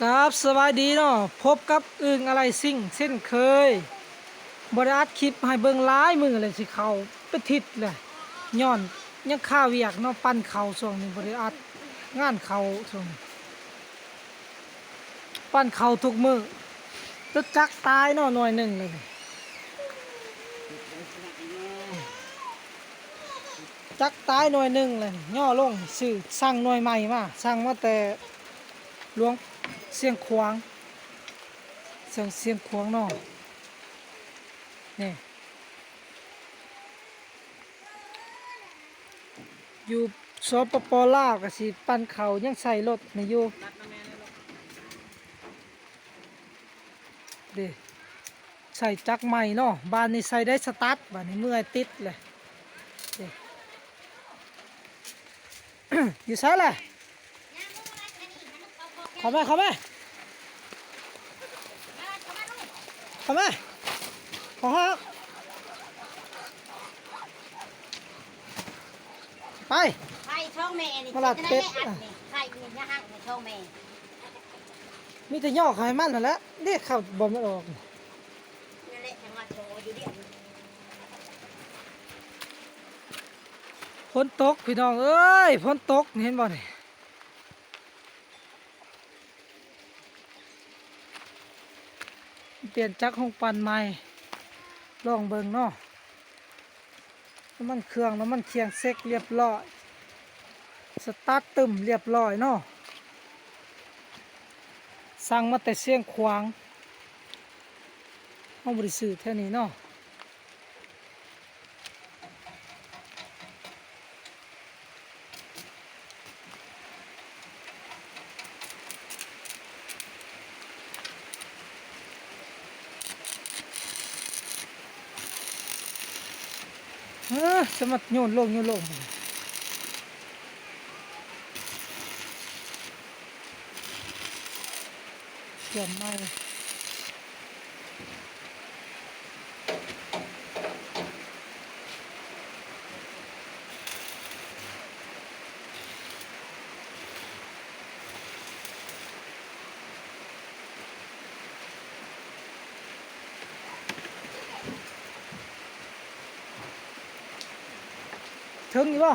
ครับสวัสดีเนาะพบกับอึงอะไรสิ่งเช่นเคยบริอัดคลิปให้เบิ่งหลายมือเลยสิเขาไปทิศเลยย้อนยังข้าวเวียกเนาะปั้นเขาช่วงนี้บริอัดงานเขาช่วนปั้นเขาทุกมือรถจักตายเนาะหน่อยหนึ่งเลยจักตายหน่อยหนึ่งเลยย่อลงซื้อสั่งหน่วยใหม่มาสั่งมาแต่หลวง เสียงขวางเสียงเสียงขวางเนอกนี่อยู่สปปลาวก็สิปันเขายังใส่รถนี่อยู่เดิใส่จักรใหม่เนาะบ้านนี้ใส่ได้สตาร์ทบ้านนี้เมื่อยติดเลยเดอยู่ใส่เลย เข้ามาเข้ามาเข้ามาขอฮะไปไข่ช่องแม่นี่มาลัดเป็ดจะไอัดนี่ไข่นี่นะฮะในช่องแม่มีแต่ย่อเขาให้มันนั่นแหละเด็กเข้าบอลไม่ออกนั่นแหละจังหวัดโชว์อยู่เดียวฝนตกพี่น้องเอ้ยฝนตกนี่เห็นบ่นี่ เปลี่ยนจักรห้องปั่นใหม่ลองเบิ่งเนาะน้ำมันเครื่องน้ำมันเคียงเซ็กเรียบร้อย สตาร์ทตึมเรียบร้อยเนาะสั่งมาแต่เสียงขวางห้องบริสุทธิ์แท่นี้เนาะ สมัดโยนโลงโยนโลงเยี่ยมมากเลย ถึงอยู่ป่ะ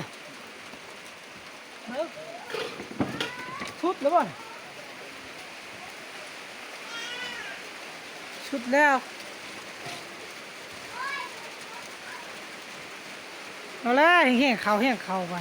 ชุดแล้วป่ะชุดแล้วเอาแล้วแห้งๆเขาแห้งเขาไป